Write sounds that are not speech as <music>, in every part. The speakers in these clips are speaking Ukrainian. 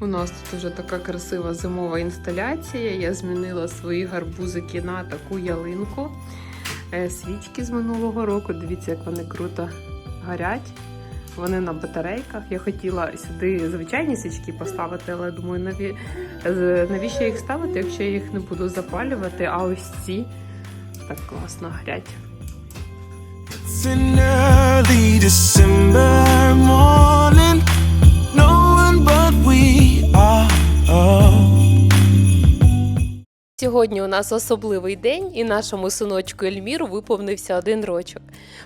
У нас тут вже така красива зимова інсталяція. Я змінила свої гарбузики на таку ялинку. Е, Свічки з минулого року. Дивіться, як вони круто горять. Вони на батарейках. Я хотіла сюди звичайні свічки поставити, але думаю, наві... навіщо їх ставити, якщо я їх не буду запалювати, а ось ці так класно горять. It's an early December morning. Oh. Сьогодні у нас особливий день, і нашому синочку Ельміру виповнився один рочок.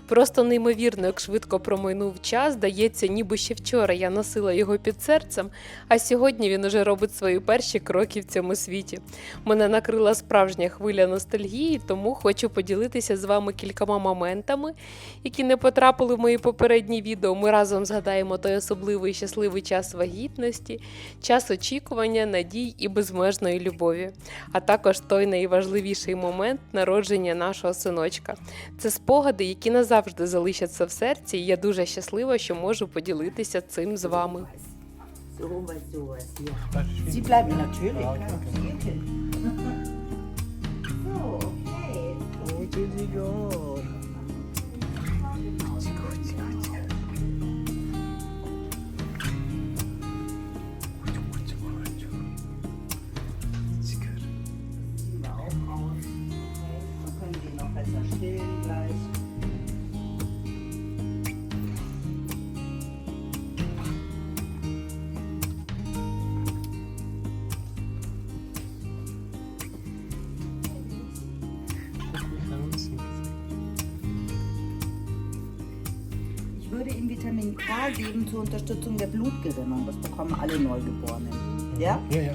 Просто неймовірно, як швидко промайнув час. Здається, ніби ще вчора я носила його під серцем, а сьогодні він уже робить свої перші кроки в цьому світі. Мене накрила справжня хвиля ностальгії, тому хочу поділитися з вами кількома моментами, які не потрапили в мої попередні відео. Ми разом згадаємо той особливий щасливий час вагітності, час очікування, надій і безмежної любові а також той найважливіший момент народження нашого синочка. Це спогади, які назавжди залишаться в серці, і я дуже щаслива, що можу поділитися цим з вами. Sie bleiben natürlich. klar. So, okay. Ziehen Vitamin K geben zur Unterstützung der Blutgerinnung. Das bekommen alle Neugeborenen. Ja? Ja, ja.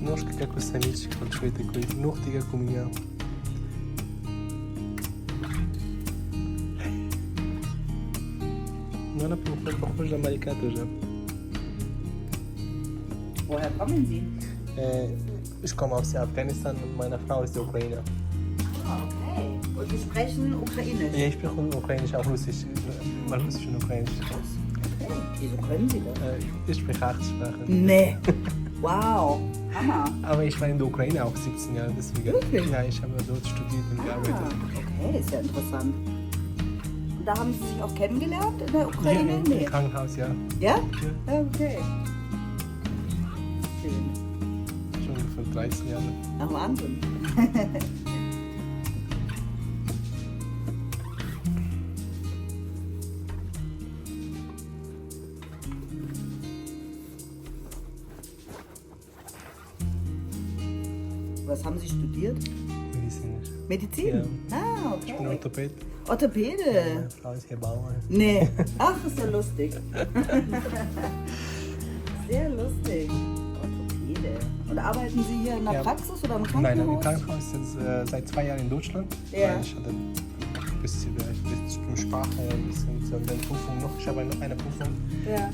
Ножка как у самичек, большой такой, ногти как у меня. Ну, она похожа, похожа на моряка тоже. Woher kommen Sie? Äh, ich komme aus Afghanistan und meine Frau ist der Ukrainer. Ah, okay. Und Sie sprechen Ukrainisch? Ja, ich spreche Ukrainisch, auch Russisch. Mal Russisch und Ukrainisch. Okay. Wieso können Sie das? Äh, ich spreche acht Sprachen. Nee. <laughs> Wow. Hammer. Aber ich war in der Ukraine auch 17 Jahre, deswegen. Wirklich? Ja, ich habe dort studiert und Ah, gearbeitet. okay, ist ja interessant. Und da haben Sie sich auch kennengelernt in der Ja, Ukraine? im Nee. Krankenhaus, ja. Ja? ja. Okay. Schön. Schon vor 13 Jahren. Ach, Wahnsinn. <laughs> Was haben Sie studiert? Medizinisch. Medizin? Ah, Ich bin okay. Orthopäd. Orthopäde? Meine Frau ist Hebamme. Nee. <laughs> Ach, ist ja lustig. <laughs> Sehr lustig. Und arbeiten Sie hier in der Ja. Praxis oder im Nein, Krankenhaus? im Krankenhaus jetzt äh, seit zwei Jahren in Deutschland. Ja. Ich hatte bis, bis zum Sprache ein bisschen Prüfung noch. Ich habe noch eine Prüfung. Ja.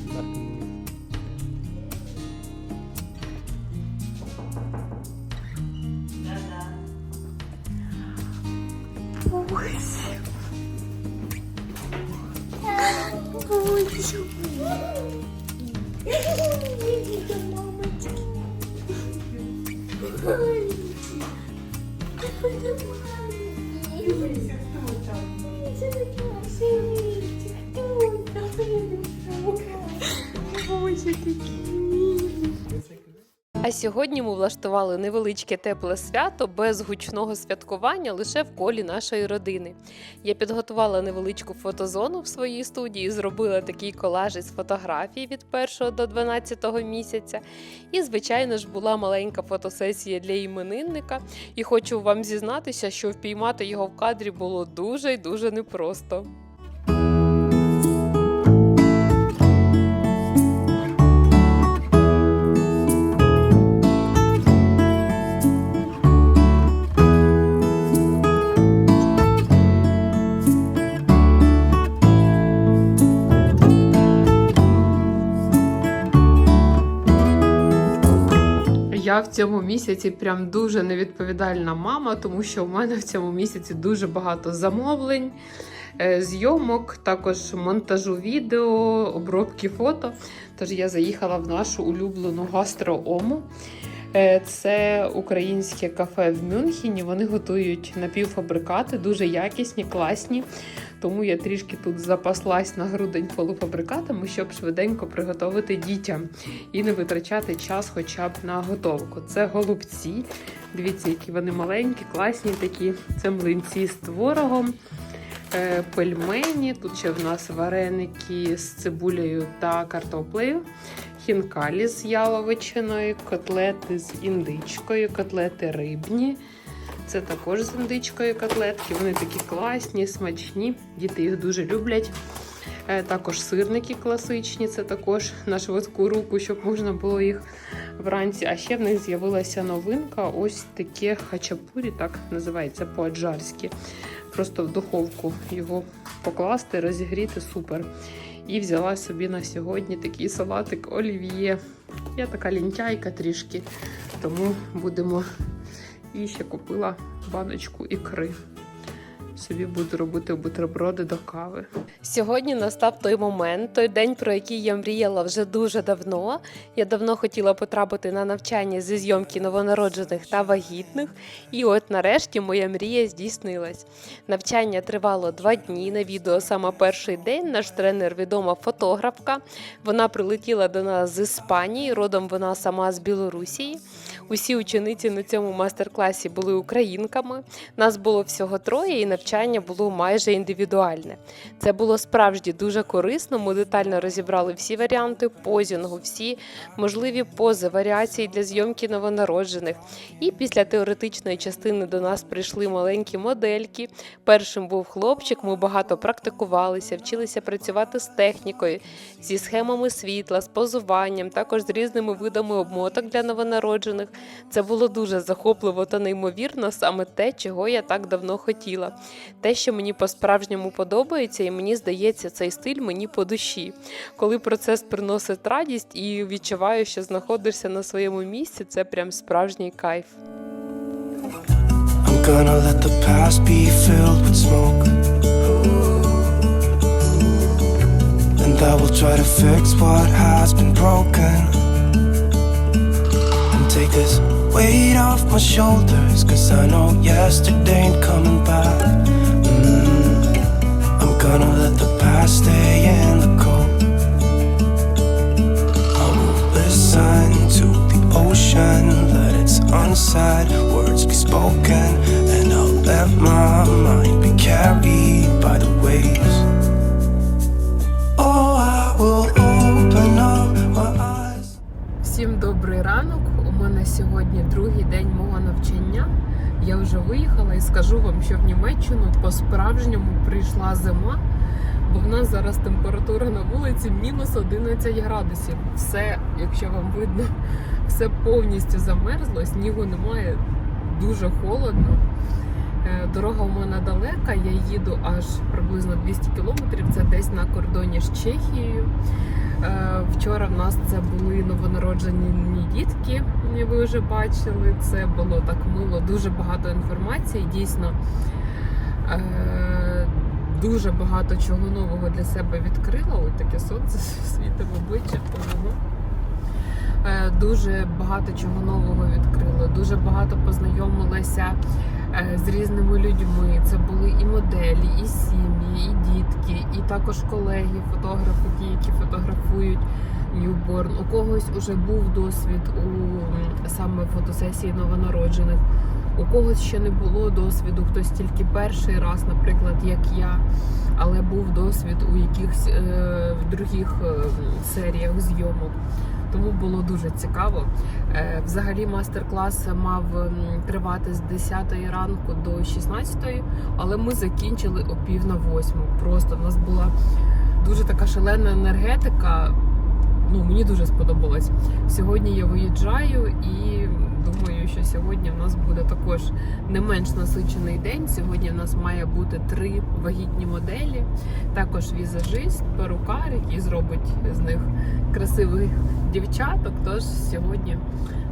Oi, Tiquinho. А сьогодні ми влаштували невеличке тепле свято без гучного святкування лише в колі нашої родини. Я підготувала невеличку фотозону в своїй студії, зробила такий колаж із фотографій від 1 до 12 місяця. І, звичайно ж, була маленька фотосесія для іменинника. І хочу вам зізнатися, що впіймати його в кадрі було дуже й дуже непросто. В цьому місяці прям дуже невідповідальна мама, тому що у мене в цьому місяці дуже багато замовлень, е, зйомок, також монтажу відео, обробки фото. Тож я заїхала в нашу улюблену гастроому. Е, Це українське кафе в Мюнхені. Вони готують напівфабрикати, дуже якісні, класні. Тому я трішки тут запаслась на грудень полуфабрикатами, щоб швиденько приготувати дітям і не витрачати час хоча б на готовку. Це голубці. Дивіться, які вони маленькі, класні такі. Це млинці з творогом, е, пельмені. Тут ще в нас вареники з цибулею та картоплею. Хінкалі з яловичиною, котлети з індичкою, котлети рибні. Це також з індичкою котлетки. Вони такі класні, смачні. Діти їх дуже люблять. Е, Також сирники класичні, це також на швидку руку, щоб можна було їх вранці. А ще в них з'явилася новинка. Ось таке хачапурі, так називається по-аджарськи. Просто в духовку його покласти, розігріти супер. І взяла собі на сьогодні такий салатик олів'є. Я така лінтяйка трішки, тому будемо. І ще купила баночку ікри. Собі буду робити бутерброди до кави. Сьогодні настав той момент, той день, про який я мріяла вже дуже давно. Я давно хотіла потрапити на навчання зі зйомки новонароджених та вагітних. І от нарешті моя мрія здійснилась. Навчання тривало два дні. На відео саме перший день наш тренер відома фотографка. Вона прилетіла до нас з Іспанії, родом вона сама з Білорусії. Усі учениці на цьому майстер-класі були українками. Нас було всього троє, і навчання було майже індивідуальне. Це було справді дуже корисно. Ми детально розібрали всі варіанти позінгу, всі можливі пози, варіації для зйомки новонароджених. І після теоретичної частини до нас прийшли маленькі модельки. Першим був хлопчик. Ми багато практикувалися, вчилися працювати з технікою, зі схемами світла, з позуванням, також з різними видами обмоток для новонароджених. Це було дуже захопливо та неймовірно, саме те, чого я так давно хотіла. Те, що мені по-справжньому подобається, і мені здається, цей стиль мені по душі. Коли процес приносить радість і відчуваю, що знаходишся на своєму місці, це прям справжній кайф. I'm gonna let the past be filled with smoke. And I will try to fix what has been broken. Take this weight off my shoulders. Cause I know yesterday ain't coming back. Mm. I'm gonna let the past stay in the cold. I will listen to the ocean, let its unsaid words be spoken, and I'll let my mind be carried скажу вам, що в Німеччину по-справжньому прийшла зима, бо в нас зараз температура на вулиці мінус 11 градусів. Все, якщо вам видно, <laughs> все повністю замерзло, снігу немає, дуже холодно. Е, Дорога у мене далека, я їду аж приблизно 200 кілометрів. Це десь на кордоні з Чехією. Е, Вчора в нас це були новонароджені дітки, ви вже бачили. Це було так мило, дуже багато інформації. Дійсно е, дуже багато чого нового для себе відкрила. Ось таке сонце <laughs> світить в обличчя. Е, Дуже багато чого нового відкрила, дуже багато познайомилася е, з різними людьми. Це були і моделі, і сім'ї, і дітки, і також колеги, фотографи, ті, які фотографують ньюборн. У когось уже був досвід у саме фотосесії новонароджених. У когось ще не було досвіду, хтось тільки перший раз, наприклад, як я, але був досвід у якихось е, в других е, серіях зйомок. Тому було дуже цікаво. Е, Взагалі, мастер-клас мав тривати з 10 ранку до 16, але ми закінчили о пів на восьму. Просто в нас була дуже така шалена енергетика. Ну, мені дуже сподобалось. Сьогодні я виїжджаю і думаю, що сьогодні в нас буде також не менш насичений день. Сьогодні в нас має бути три вагітні моделі, також візажист, перукар, який зробить з них красивих дівчаток. Тож сьогодні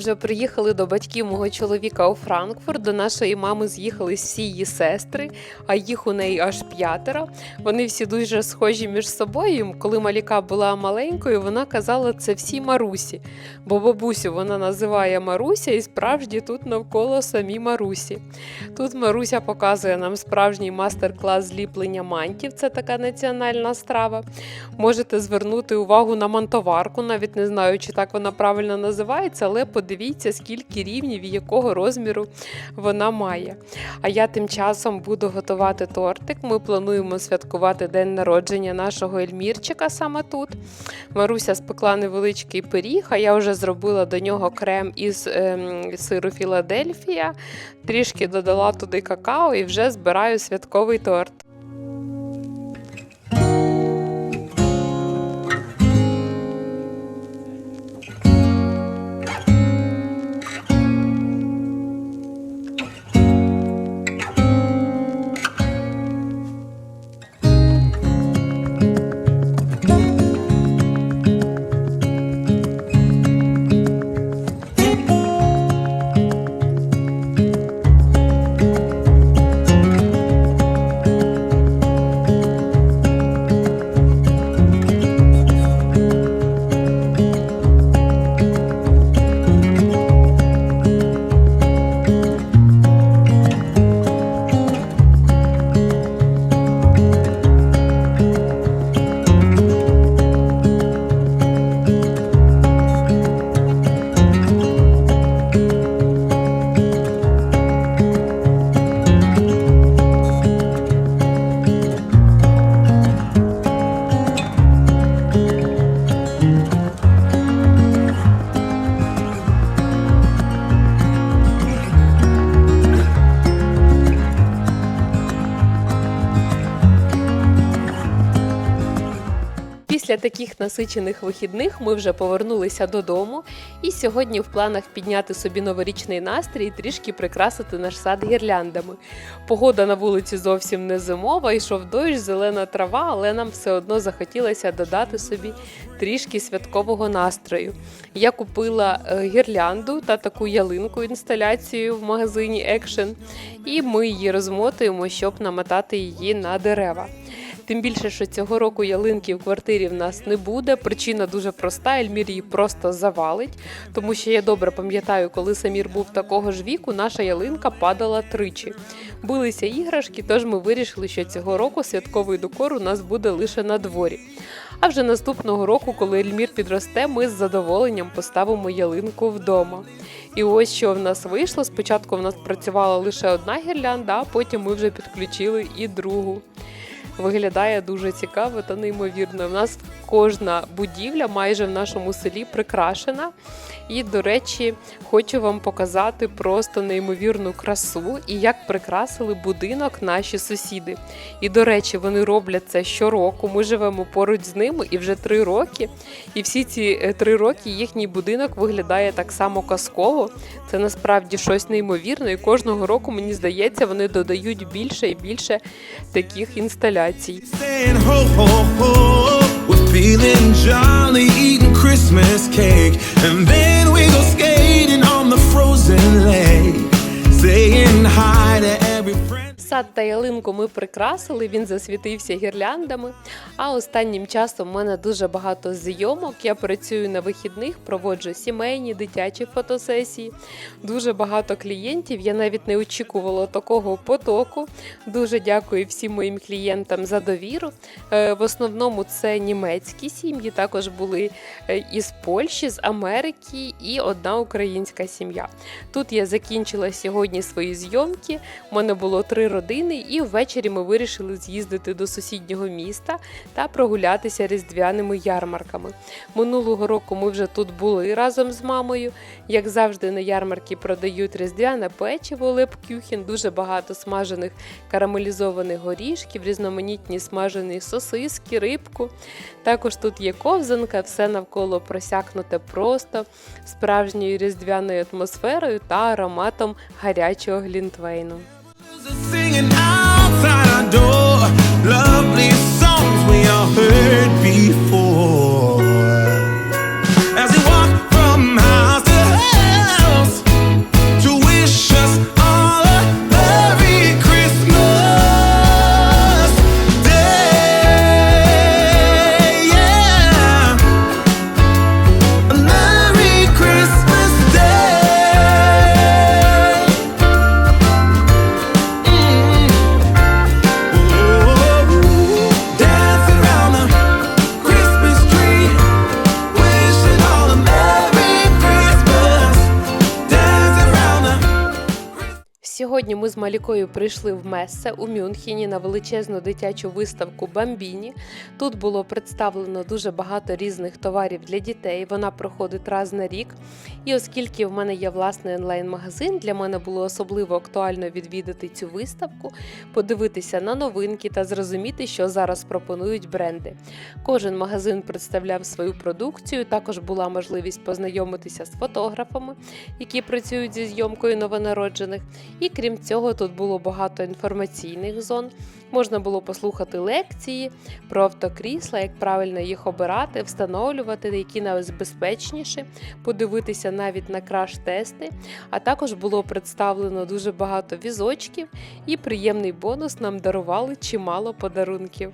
вже приїхали до батьків мого чоловіка у Франкфурт. До нашої мами з'їхались всі її сестри, а їх у неї аж п'ятеро. Вони всі дуже схожі між собою. Коли Маліка була маленькою, вона казала це всі Марусі, бо бабусю вона називає Маруся, і справді тут навколо самі Марусі. Тут Маруся показує нам справжній мастер-клас зліплення мантів. Це така національна страва. Можете звернути увагу на мантоварку, навіть не знаю, чи так вона правильно називається, але подивіться, скільки рівнів і якого розміру вона має. А я тим часом буду готувати тортик. Ми плануємо святкувати день народження нашого Ельмірчика саме тут. Маруся спекла невеличкий пиріг, а я вже зробила до нього крем із ем, сиру Філадельфія, трішки додала туди какао і вже збираю святковий торт. Після таких насичених вихідних ми вже повернулися додому, і сьогодні в планах підняти собі новорічний настрій і трішки прикрасити наш сад гірляндами. Погода на вулиці зовсім не зимова, йшов дощ, зелена трава, але нам все одно захотілося додати собі трішки святкового настрою. Я купила е, гірлянду та таку ялинку інсталяцію в магазині Action, і ми її розмотуємо, щоб намотати її на дерева. Тим більше, що цього року ялинки в квартирі в нас не буде. Причина дуже проста. Ельмір її просто завалить, тому що я добре пам'ятаю, коли Самір був такого ж віку, наша ялинка падала тричі. Билися іграшки, тож ми вирішили, що цього року святковий декор у нас буде лише на дворі. А вже наступного року, коли Ельмір підросте, ми з задоволенням поставимо ялинку вдома. І ось що в нас вийшло. Спочатку в нас працювала лише одна гірлянда, а потім ми вже підключили і другу. Виглядає дуже цікаво та неймовірно. У нас кожна будівля майже в нашому селі прикрашена. І, до речі, хочу вам показати просто неймовірну красу і як прикрасили будинок наші сусіди. І, до речі, вони роблять це щороку. Ми живемо поруч з ними і вже три роки. І всі ці е, три роки їхній будинок виглядає так само казково. Це насправді щось неймовірне. І кожного року, мені здається, вони додають більше і більше таких інсталяцій. Feeling jolly, eating Christmas cake, and then we go skating on the frozen lake, saying hi to. Сад та ялинку ми прикрасили, він засвітився гірляндами. А останнім часом в мене дуже багато зйомок. Я працюю на вихідних, проводжу сімейні, дитячі фотосесії. Дуже багато клієнтів. Я навіть не очікувала такого потоку. Дуже дякую всім моїм клієнтам за довіру. Е, В основному це німецькі сім'ї, також були е, із Польщі, з Америки і одна українська сім'я. Тут я закінчила сьогодні свої зйомки. У мене було три родини, і ввечері ми вирішили з'їздити до сусіднього міста та прогулятися різдвяними ярмарками. Минулого року ми вже тут були разом з мамою. Як завжди, на ярмарки продають різдвяне печиво Лепкюхін, дуже багато смажених карамелізованих горішків, різноманітні смажені сосиски, рибку. Також тут є ковзанка, все навколо просякнуте просто справжньою різдвяною атмосферою та ароматом гарячого глінтвейну. As it was Малікою прийшли в Мессе у Мюнхені на величезну дитячу виставку Бамбіні. Тут було представлено дуже багато різних товарів для дітей. Вона проходить раз на рік. І оскільки в мене є власний онлайн-магазин, для мене було особливо актуально відвідати цю виставку, подивитися на новинки та зрозуміти, що зараз пропонують бренди. Кожен магазин представляв свою продукцію. Також була можливість познайомитися з фотографами, які працюють зі зйомкою новонароджених. І крім цього, тут було багато інформаційних зон. Можна було послухати лекції про автокрісла, як правильно їх обирати, встановлювати, які найбезпечніші, подивитися навіть на краш-тести. А також було представлено дуже багато візочків, і приємний бонус нам дарували чимало подарунків.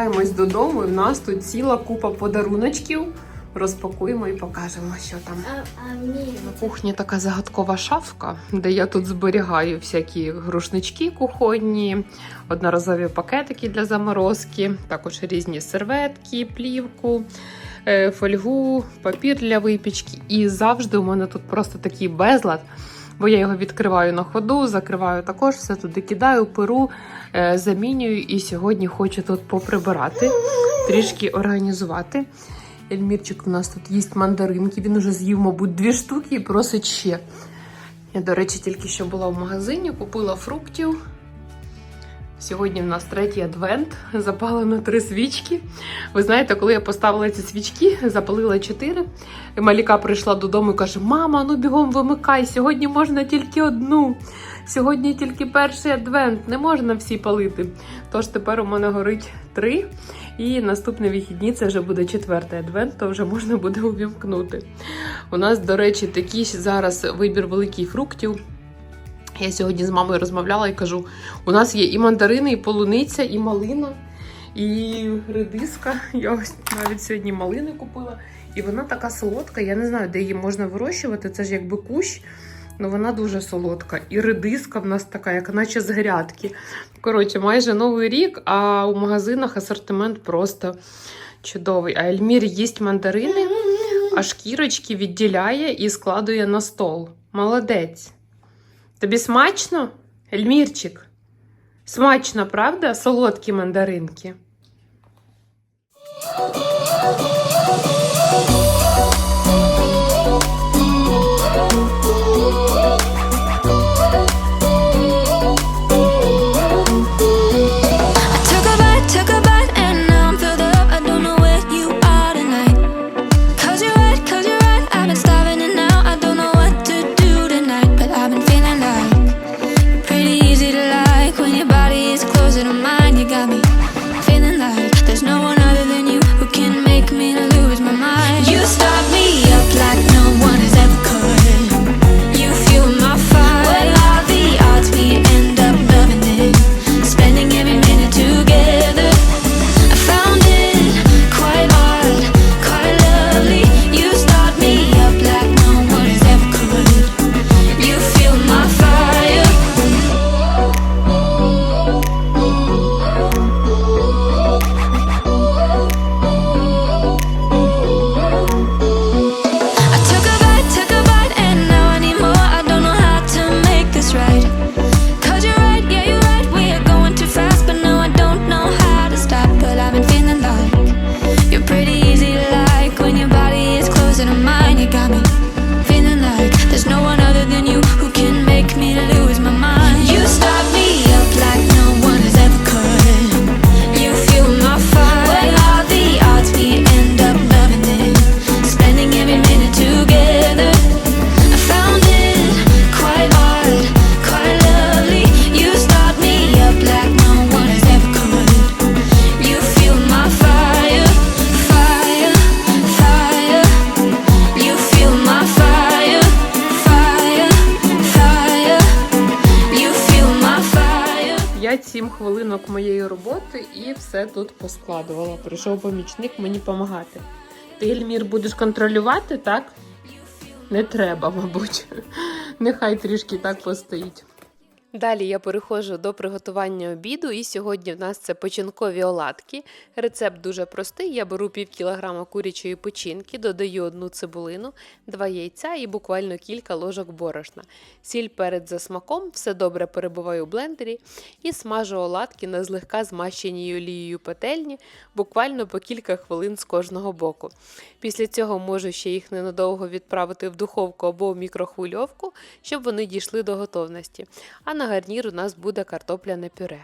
Повертаємось додому, і в нас тут ціла купа подаруночків. Розпакуємо і покажемо, що там. На кухні така загадкова шафка, де я тут зберігаю всякі грушнички кухонні, одноразові пакетики для заморозки, також різні серветки, плівку, е, фольгу, папір для випічки. І завжди у мене тут просто такий безлад. Бо я його відкриваю на ходу, закриваю також, все туди кидаю, перу, е, замінюю. І сьогодні хочу тут поприбирати, трішки організувати. Ельмірчик у нас тут їсть мандаринки. Він уже з'їв, мабуть, дві штуки і просить ще. Я, до речі, тільки що була в магазині, купила фруктів. Сьогодні в нас третій адвент, запалено три свічки. Ви знаєте, коли я поставила ці свічки, запалила чотири. Маліка прийшла додому і каже: Мама, ну бігом вимикай, сьогодні можна тільки одну. Сьогодні тільки перший адвент, не можна всі палити. Тож тепер у мене горить три. І наступні вихідні це вже буде четвертий адвент, то вже можна буде увімкнути. У нас, до речі, такий зараз вибір великих фруктів. Я сьогодні з мамою розмовляла і кажу: у нас є і мандарини, і полуниця, і малина, і редиска. Я ось навіть сьогодні малини купила. І вона така солодка. Я не знаю, де її можна вирощувати. Це ж якби кущ. Ну, вона дуже солодка. І редиска в нас така, як наче з грядки. Коротше, майже новий рік, а у магазинах асортимент просто чудовий. А Ельмір їсть мандарини, а шкірочки відділяє і складує на стол. Молодець. Тобі смачно, Ельмірчик? Смачно, правда? Солодкі мандаринки. Все тут поскладувала. Прийшов помічник мені допомагати. Ти, Ельмір, будеш контролювати, так? Не треба, мабуть. Нехай трішки так постоїть. Далі я переходжу до приготування обіду, і сьогодні в нас це печінкові оладки. Рецепт дуже простий. Я беру пів кілограма курячої печінки, додаю одну цибулину, два яйця і буквально кілька ложок борошна. Сіль перед за смаком, все добре перебиваю у блендері і смажу оладки на злегка змащеній олією пательні, буквально по кілька хвилин з кожного боку. Після цього можу ще їх ненадовго відправити в духовку або в мікрохвильовку, щоб вони дійшли до готовності. А на гарнір у нас буде картопляне пюре.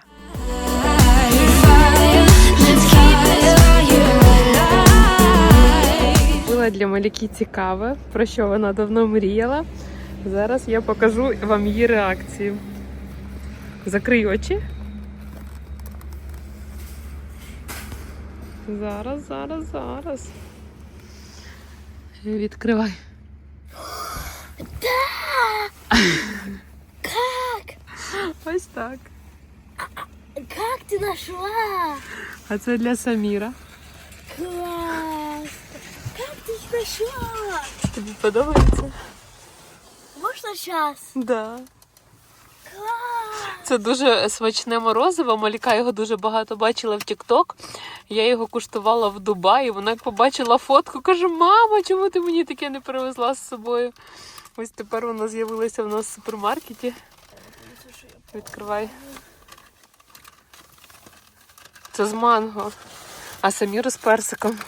Було для Маліки цікаве, про що вона давно мріяла. Зараз я покажу вам її реакцію. Закрий очі. Зараз, зараз, зараз. Відкривай. Как? <gasps> Ось так. Как ты нашла? А це для Саміра. Класс! Как ты их нашла? Тобі подобається? Можно сейчас? Да. Класс! Це дуже смачне морозиво. Маліка його дуже багато бачила в Тік-Ток. Я його куштувала в Дубаї. Вона як побачила фотку, каже: Мама, чому ти мені таке не привезла з собою? Ось тепер воно з'явилося в нас в супермаркеті. Відкривай. Це з манго. А Саміру з персиком.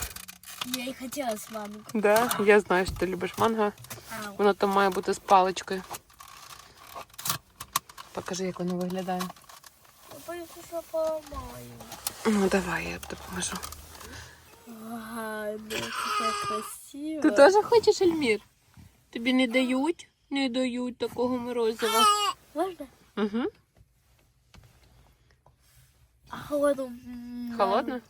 Я и хотела с вами. Да, я знаю, що ти любиш манго. Ау. Воно там має бути з паличкою. Покажи, як воно виглядає. Я боюсь, что поломаю. Ну, давай, я допоможу. Ага, ну красивая. Ти теж хочеш, Ельмір? Тобі не дають? Не дають такого морозива. Можно? Угу. Холодно? Холодно?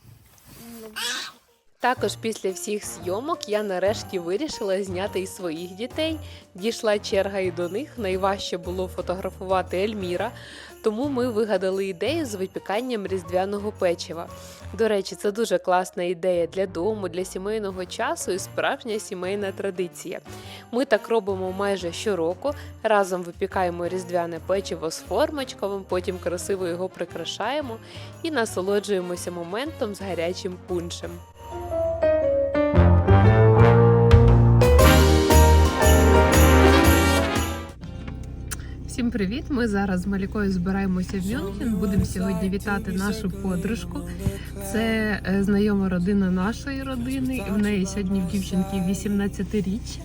Також після всіх зйомок я нарешті вирішила зняти і своїх дітей. Дійшла черга і до них. Найважче було фотографувати Ельміра, тому ми вигадали ідею з випіканням різдвяного печива. До речі, це дуже класна ідея для дому, для сімейного часу і справжня сімейна традиція. Ми так робимо майже щороку. Разом випікаємо різдвяне печиво з формочковим, потім красиво його прикрашаємо і насолоджуємося моментом з гарячим пуншем. Всім привіт! Ми зараз з Малікою збираємося в Мюнхен. Будемо сьогодні вітати нашу подружку. Це е, знайома родина нашої родини. В неї сьогодні в дівчинки 18-річчя.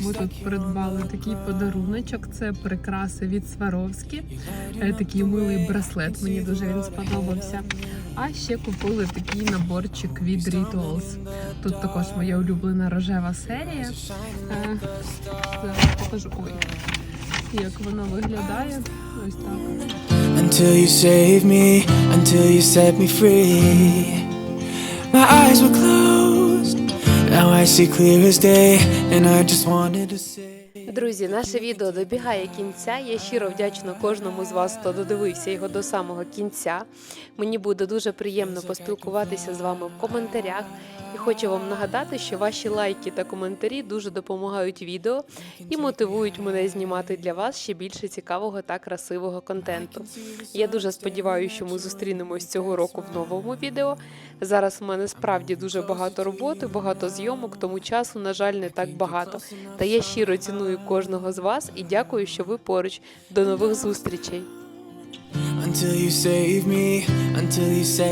Ми тут придбали такий подаруночок. Це прикраси від Сваровські. Е, Такий милий браслет. Мені дуже він сподобався. А ще купили такий наборчик від Rituals. Тут також моя улюблена рожева серія. Е, Зараз покажу. Ой, як вона виглядає. Ось так. Until you saved me, until you set me free. My eyes were closed, now I see clear as day, and I just wanted to say. Друзі, наше відео добігає кінця. Я щиро вдячна кожному з вас, хто додивився його до самого кінця. Мені буде дуже приємно поспілкуватися з вами в коментарях. І хочу вам нагадати, що ваші лайки та коментарі дуже допомагають відео і мотивують мене знімати для вас ще більше цікавого та красивого контенту. Я дуже сподіваюся, що ми зустрінемось цього року в новому відео. Зараз у мене справді дуже багато роботи, багато зйомок, тому часу, на жаль, не так багато. Та я щиро ціную кожного з вас і дякую, що ви поруч. До нових зустрічей! Until you save me, until you set